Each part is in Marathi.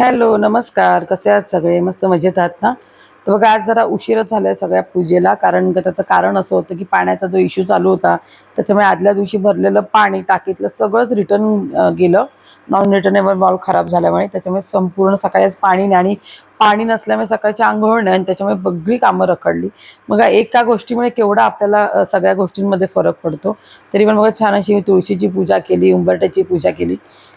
हॅलो नमस्कार. कसे आहात सगळे? मस्त मजेत आहात ना? तर बघा आज जरा उशीरच झालाय सगळ्या पूजेला कारण का त्याचं कारण असं होतं की पाण्याचा जो इश्यू चालू होता त्याच्यामुळे आदल्या दिवशी भरलेलं पाणी टाकीतलं सगळंच रिटर्न गेलं. नॉन रिटर्नेबल बॉल खराब झाल्यामुळे त्याच्यामुळे संपूर्ण सकाळीच पाणी आणि पाणी नसल्यामुळे सकाळची आंघोळ नाही आणि त्याच्यामुळे सगळी कामं रखडली. मग एका गोष्टीमुळे केवढा आपल्याला सगळ्या गोष्टींमध्ये फरक पडतो. तरी पण मग छान अशी तुळशीची पूजा केली उंबरट्याची पूजा केली.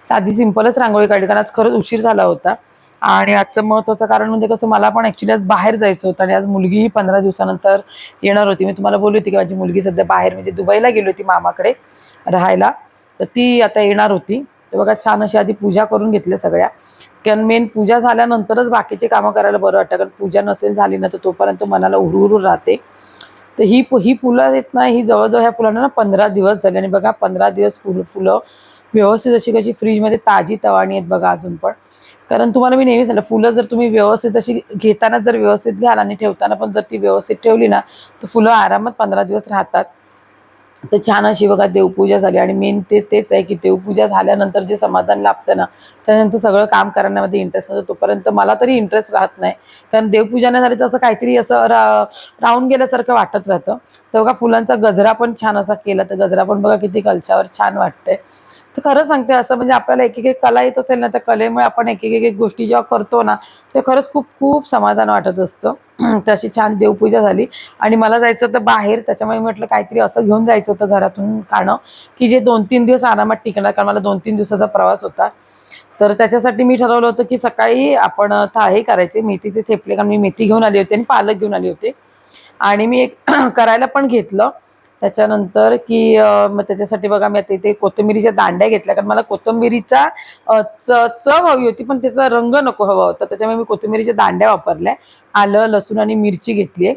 साधी सिंपलच रांगोळी काढली कारण आज खरंच उशीर झाला होता. आणि आजचं महत्त्वाचं कारण म्हणजे कसं मला पण ॲक्च्युली आज बाहेर जायचं होतं आणि आज मुलगीही पंधरा दिवसानंतर येणार होती. मी तुम्हाला बोलली होती की माझी मुलगी सध्या बाहेर म्हणजे दुबईला गेली होती मामाकडे राहायला. तर ती आता येणार होती. तर बघा छान अशी आधी पूजा करून घेतल्या सगळ्या. कारण मेन पूजा झाल्यानंतरच बाकीचे कामं करायला बरं वाटतं. कारण पूजा नसेल झाली ना तर तोपर्यंत मनाला उरू राहते. तर ही ही फुलं आहेत ना ही जवळजवळ ह्या फुलांना ना पंधरा दिवस झाले. आणि बघा पंधरा दिवस फुलं फुलं व्यवस्थित अशी कशी फ्रीजमध्ये ताजी तवाणी आहेत बघा अजून पण. कारण तुम्हाला मी नेहमी सांगितलं फुलं जर तुम्ही व्यवस्थित अशी घेताना जर व्यवस्थित घ्याल आणि ठेवताना पण जर ती व्यवस्थित ठेवली ना तर फुलं आरामात पंधरा दिवस राहतात. तर छान अशी बघा देवपूजा झाली. आणि मेन ते तेच आहे की देवपूजा झाल्यानंतर जे समाधान लाभतं ना त्यानंतर सगळं काम करण्यामध्ये इंटरेस्ट होतो तोपर्यंत मला तरी इंटरेस्ट राहत नाही. कारण देवपूजा नाही झाली तर असं काहीतरी असं रा राहून गेल्यासारखं वाटत राहतं. तर बघा फुलांचा गजरा पण छान असा केला. तर गजरा पण बघा किती कलशावर छान वाटतंय. तर खरं सांगते असं म्हणजे आपल्याला एक एक कला येत असेल ना त्या कलेमुळे आपण एक एक गोष्टी जेव्हा करतो ना ते खरंच खूप खूप समाधान वाटत असतं. तशी छान देवपूजा झाली. आणि मला जायचं होतं बाहेर त्याच्यामुळे मी म्हटलं काहीतरी असं घेऊन जायचं होतं घरातून खाणं की जे दोन तीन दिवस आरामात टिकणार कारण मला दोन तीन दिवसाचा प्रवास होता. तर त्याच्यासाठी मी ठरवलं होतं की सकाळी आपण था हे करायचे मेथीचे थेपले कारण मी मेथी घेऊन आली होती आणि पालक घेऊन आली होते. आणि मी एक करायला पण घेतलं. त्याच्यानंतर की मग त्याच्यासाठी बघा मी आता इथे कोथिंबिरीच्या दांड्या घेतल्या. कारण मला कोथिंबिरीचा च चव हवी होती पण त्याचा रंग नको हवा होता. त्याच्यामुळे मी कोथिंबिरीच्या दांड्या वापरल्या. आलं लसूण आणि मिरची घेतली आहे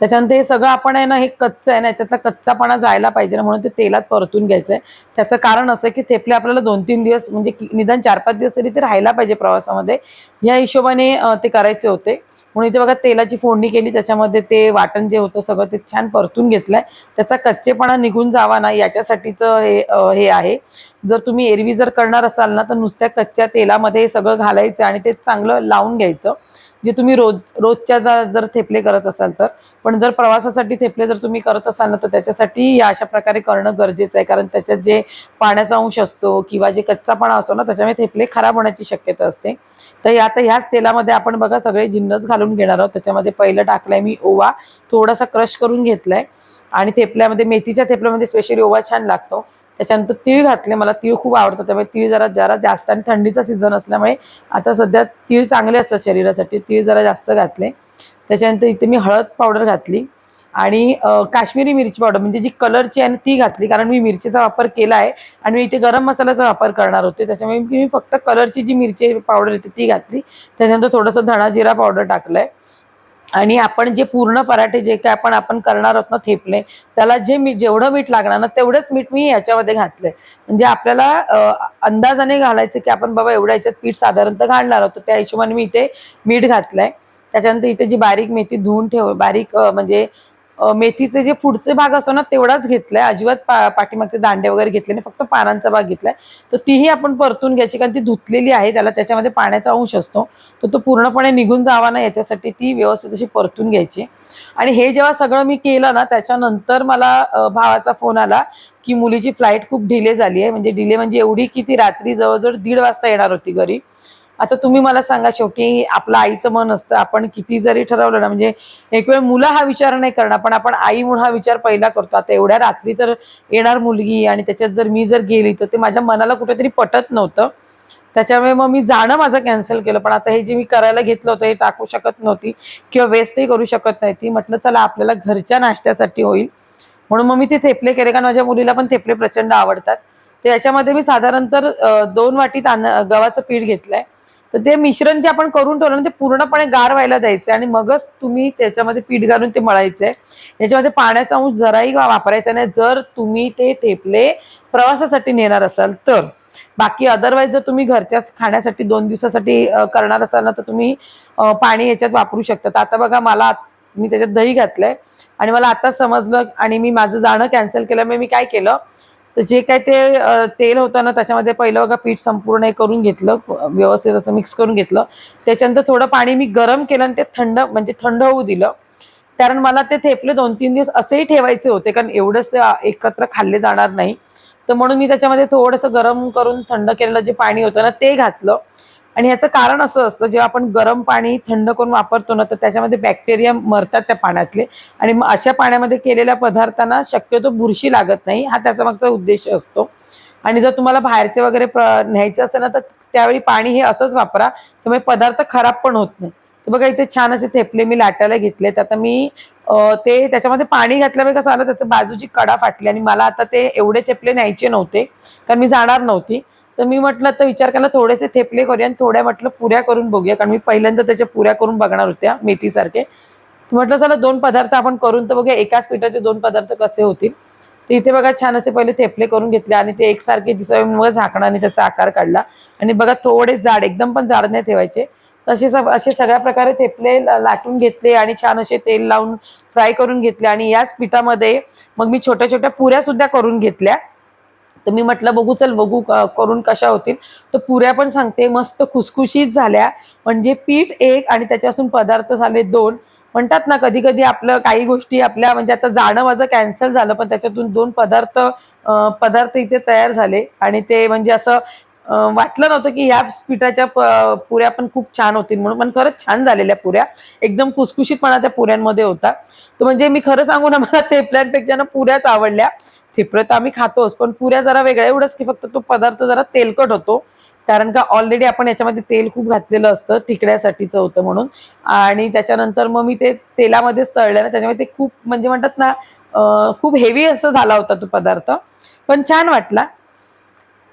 त्याच्यानंतर हे सगळं आपण आहे ना हे कच्चं आहे ना याच्यातला कच्चापणा जायला पाहिजे ना म्हणून ते तेलात परतून घ्यायचं आहे त्याचं कारण असं की थेपले आपल्याला दोन तीन दिवस म्हणजे निदान चार पाच दिवस तरी ते राहायला पाहिजे प्रवासामध्ये. या हिशोबाने ते करायचे होते. म्हणून इथे बघा तेलाची फोडणी केली त्याच्यामध्ये ते वाटण जे होतं सगळं ते छान परतून घेतलंय. त्याचा कच्चेपणा निघून जावा ना याच्यासाठीचं हे हे आहे. जर तुम्ही एरवी जर करणार असाल ना तर नुसत्या कच्च्या तेलामध्ये हे सगळं घालायचं आणि ते चांगलं लावून घ्यायचं. जे तुम्ही रोज रोजच्या जर थेपले करत असाल तर. पण जर प्रवासासाठी थेपले जर तुम्ही करत असाल ना तर त्याच्यासाठी या अशा प्रकारे करणं गरजेचं आहे. कारण त्याच्यात जे पाण्याचा अंश असतो किंवा जे कच्चापणा असतो ना त्याच्यामुळे थेपले खराब होण्याची शक्यता असते. तर या- आता ह्याच तेलामध्ये आपण बघा सगळे जिन्नस घालून घेणार आहोत. त्याच्यामध्ये पहिलं टाकलंय मी ओवा. थोडासा क्रश करून घेतलाय. आणि थेपल्यामध्ये मेथीच्या थेपल्यामध्ये स्पेशली ओवा छान लागतो. त्याच्यानंतर तीळ घातले मला तीळ खूप आवडतं. त्यामुळे तीळ जरा जरा जास्त आणि थंडीचा सीझन असल्यामुळे आता सध्या तीळ चांगले असतात शरीरासाठी. तीळ जरा जास्त घातले. त्याच्यानंतर इथे मी हळद पावडर घातली आणि काश्मीरी मिरची पावडर म्हणजे जी कलरची आहे ती घातली. कारण मी मिरचीचा वापर केला आहे आणि मी इथे गरम मसाल्याचा वापर करणार होते. त्याच्यामुळे मी फक्त कलरची जी मिरची पावडर येते ती घातली. त्याच्यानंतर थोडंसं धणा जिरा पावडर टाकलंय. आणि आपण जे पूर्ण पराठे जे काय आपण आपण करणार आहोत ना थेपले त्याला जे मीठ जेवढं मीठ लागणार ना तेवढंच मीठ मी याच्यामध्ये घातलंय. म्हणजे आपल्याला अंदाजाने घालायचं की आपण बाबा एवढ्या याच्यात पीठ साधारणतः घालणार आहोत त्या हिशोबाने मी इथे मीठ घातलंय. त्याच्यानंतर इथे जी बारीक मेथी धुवून ठेव बारीक म्हणजे मेथीचे जे पुढचे भाग असतो ना तेवढाच घेतलाय. अजिबात पा पाठीमागचे दांडे वगैरे घेतले नाही फक्त पानांचा भाग घेतलाय. तर तीही आपण परतून घ्यायची कारण ती धुतलेली आहे त्याला त्याच्यामध्ये पाण्याचा अंश असतो. तर तो पूर्णपणे निघून जावा ना याच्यासाठी ती व्यवस्थित अशी परतून घ्यायची. आणि हे जेव्हा सगळं मी केलं ना त्याच्यानंतर मला भावाचा फोन आला की मुलीची फ्लाईट खूप डिले झाली आहे म्हणजे डिले म्हणजे एवढी की ती रात्री जवळजवळ दीड वाजता येणार होती घरी. आता तुम्ही मला सांगा शेवटी आपलं आईचं मन असतं आपण किती जरी ठरवलं ना म्हणजे एक वेळ मुलं हा विचार नाही करणार पण आपण आई म्हणून हा विचार पहिला करतो. आता एवढ्या रात्री तर येणार मुलगी आणि त्याच्यात जर मी जर गेली तर ते माझ्या मनाला कुठेतरी पटत नव्हतं. त्याच्यामुळे मग मी जाणं माझं कॅन्सल केलं पण आता हे जे मी करायला घेतलं होतं हे टाकू शकत नव्हती किंवा वेस्टही करू शकत नाही. ती म्हटलं चला आपल्याला घरच्या नाश्त्यासाठी होईल. म्हणून मग मी ते थेपले केले कारण माझ्या मुलीला पण थेपले प्रचंड आवडतात. तर याच्यामध्ये मी साधारणतः दोन वाटी तांद गव्हाचं पीठ घेतलंय. तर ते मिश्रण जे आपण करून ठेवलं ना ते पूर्णपणे गार व्हायला द्यायचं आणि मगच तुम्ही त्याच्यामध्ये पीठ घालून ते मळायचंय. याच्यामध्ये पाण्याचा अंश जराही वापरायचा नाही. जर तुम्ही ते थेपले प्रवासासाठी नेणार असाल तर. बाकी अदरवाईज जर तुम्ही घरच्याच खाण्यासाठी दोन दिवसासाठी करणार असाल ना तर तुम्ही पाणी याच्यात वापरू शकता. तर आता बघा मला मी त्याच्यात दही घातलंय. आणि मला आता समजलं आणि मी माझं जाणं कॅन्सल केल्यामुळे मी काय केलं? तर जे काय ते तेल होतं ना त्याच्यामध्ये पहिलं बघा पीठ संपूर्ण हे करून घेतलं व्यवस्थित असं मिक्स करून घेतलं. त्याच्यानंतर थोडं पाणी मी गरम केलं आणि ते थंड म्हणजे थंड होऊ दिलं. कारण मला ते थेपले दोन तीन दिवस असेही ठेवायचे होते कारण एवढंच ते एकत्र खाल्ले जाणार नाही. तर म्हणून मी त्याच्यामध्ये थोडंसं गरम करून थंड केलेलं जे पाणी होतं ना ते घातलं. आणि ह्याचं कारण असं असतं जेव्हा आपण गरम पाणी थंड करून वापरतो ना तर त्याच्यामध्ये बॅक्टेरिया मरतात त्या पाण्यातले. आणि मग अशा पाण्यामध्ये केलेल्या पदार्थांना शक्यतो बुरशी लागत नाही हा त्याचा मागचा उद्देश असतो. आणि जर तुम्हाला बाहेरचे वगैरे प्र न्यायचं असेल ना तर त्यावेळी पाणी हे असंच वापरा त्यामुळे पदार्थ खराब पण होत नाही. तर बघा इथे छान असे थेपले मी लाटायला घेतलेत. आता मी ते त्याच्यामध्ये पाणी घातल्यामुळे कसं आलं त्याचं बाजूची कडा फाटली आणि मला आता ते एवढे थेपले न्यायचे नव्हते कारण मी जाणार नव्हती. तर मी म्हटलं तर विचार केला थोडेसे थेपले करूया आणि थोड्या म्हटलं पुऱ्या करून बघूया कारण मी पहिल्यांदा त्याच्या पुऱ्या करून बघणार होत्या मेथीसारखे. म्हटलं चला दोन पदार्थ आपण करून तर बघूया एकाच पिठाचे दोन पदार्थ कसे होतील. तर इथे बघा छान असे पहिले थेपले करून घेतले आणि ते एकसारखे दिसावे मग झाकणाने त्याचा आकार काढला. आणि बघा थोडे जाड एकदम पण जाड नाही ठेवायचे. तसे सब असे सगळ्या प्रकारे थेपले लाटून घेतले आणि छान असे तेल लावून फ्राय करून घेतले. आणि याच पिठामध्ये मग मी छोट्या छोट्या पुऱ्या सुद्धा करून घेतल्या. तर मी म्हटलं बघू चल बघू करून कशा होतील. तर पुऱ्या पण सांगते मस्त खुसखुशीत झाल्या. म्हणजे पीठ एक आणि त्याच्यापासून पदार्थ झाले दोन. म्हणतात ना कधी कधी आपलं काही गोष्टी आपल्या म्हणजे आता जाणं माझं कॅन्सल झालं पण त्याच्यातून दोन पदार्थ पदार्थ इथे तयार झाले. आणि ते म्हणजे असं वाटलं नव्हतं की ह्या पिठाच्या प- पुऱ्या पण खूप छान होतील म्हणून पण खरंच छान झालेल्या पुऱ्या. एकदम खुसखुशीतपणा त्या पुऱ्यांमध्ये होता. तर म्हणजे मी खरं सांगू ना मला थेपल्यांपेक्षा ना पुऱ्याच आवडल्या. थेपलं तर आम्ही खातोच पण पुऱ्या जरा वेगळ्या. एवढंच की फक्त तो पदार्थ जरा तेलकट होतो. कारण का ऑलरेडी आपण याच्यामध्ये तेल खूप घातलेलं असतं ठिकड्यासाठीचं होतं म्हणून. आणि त्याच्यानंतर मग मी ते तेलामध्येच तळलं ना त्याच्यामुळे ते खूप म्हणजे म्हणतात ना खूप हेवी असं झाला होता तो पदार्थ. पण छान वाटला.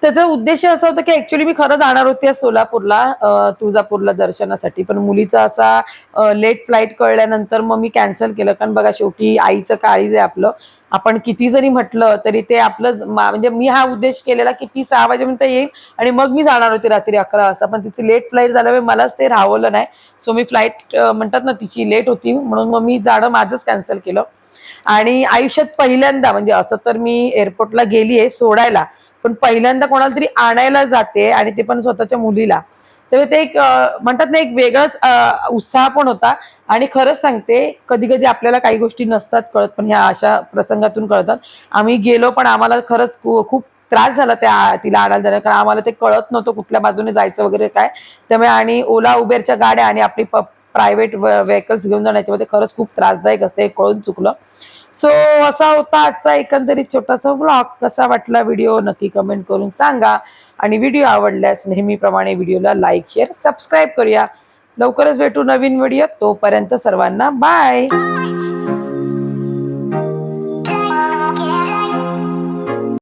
त्याचा उद्देश असा होता की ऍक्च्युली मी खरं जाणार होते सोलापूरला तुळजापूरला दर्शनासाठी. पण मुलीचा असा लेट फ्लाईट कळल्यानंतर मग मी कॅन्सल केलं. कारण बघा शेवटी आईचं काळीज आहे आपलं. आपण किती जरी म्हटलं तरी ते आपलं मा- म्हणजे मी हा उद्देश केलेला की ती सहा वाजेपर्यंत येईल आणि मग मी जाणार होते रात्री अकरा वाजता. पण तिची लेट फ्लाईट झाल्यामुळे मलाच ते राहवलं नाही. सो मी फ्लाईट म्हणतात ना तिची लेट होती. म्हणून मग मी जाणं माझंच कॅन्सल केलं. आणि आयुष्यात पहिल्यांदा म्हणजे असं तर मी एअरपोर्टला गेली आहे सोडायला पण पहिल्यांदा कोणाला तरी आणायला जाते आणि ते पण स्वतःच्या मुलीला. तर ते एक म्हणतात ना एक वेगळाच उत्साह पण होता. आणि खरंच सांगते कधी कधी आपल्याला काही गोष्टी नसतात कळत पण ह्या अशा प्रसंगातून कळतात. आम्ही गेलो पण आम्हाला खरंच खूप त्रास झाला त्या तिला आणायला जाण्या कारण आम्हाला ते कळत नव्हतं कुठल्या बाजूने जायचं वगैरे काय. त्यामुळे आणि ओला उबेरच्या गाड्या आणि आपली प प्रायव्हेट व्हेकल्स घेऊन जाण्याच्यामध्ये खरंच खूप त्रासदायक असते कळून चुकलं. सो असा होता आजचा एकंदरीत छोटासा ब्लॉग कसा वाटला व्हिडिओ नक्की कमेंट करून सांगा. आणि व्हिडिओ आवडल्यास नेहमीप्रमाणे व्हिडिओला लाईक शेअर सबस्क्राईब करूया. लवकरच भेटू नवीन व्हिडिओ तोपर्यंत सर्वांना बाय